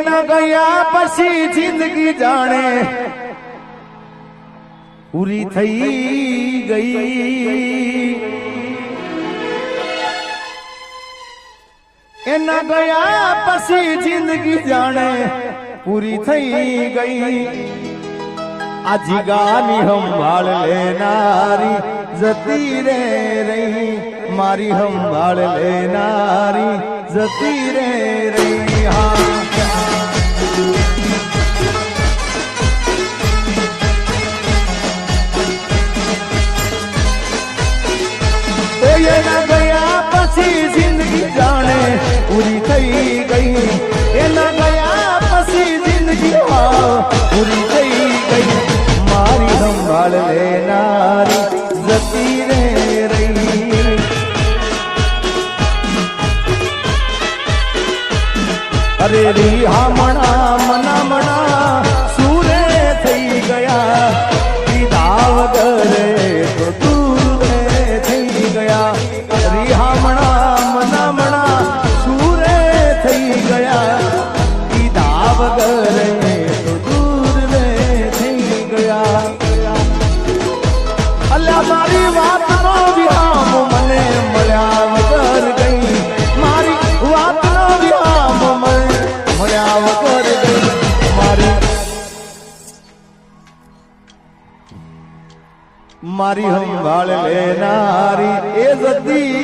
એના ગયા પછી જિંદગી જાણે પૂરી થઈ ગઈ એના ગયા પછી જિંદગી જાણે પૂરી થઈ ગઈ આ જીગાની સંભાળ લેનારી જતી રે રહી મારી સંભાળ લેનારી જતી રે એના ગયા પછી જિંદગી જાણે પૂરી થઈ ગઈ. એના ગયા પછી જિંદગી પૂરી થઈ ગઈ. મારી સંભાળ લેનારી જતી રે રહી. અરે રી હામણા મના મના વાતનો વિરામ મને મળ્યા વગર ગઈ. મારી વાતનો વિરામ મને મળ્યા વગર એ જતી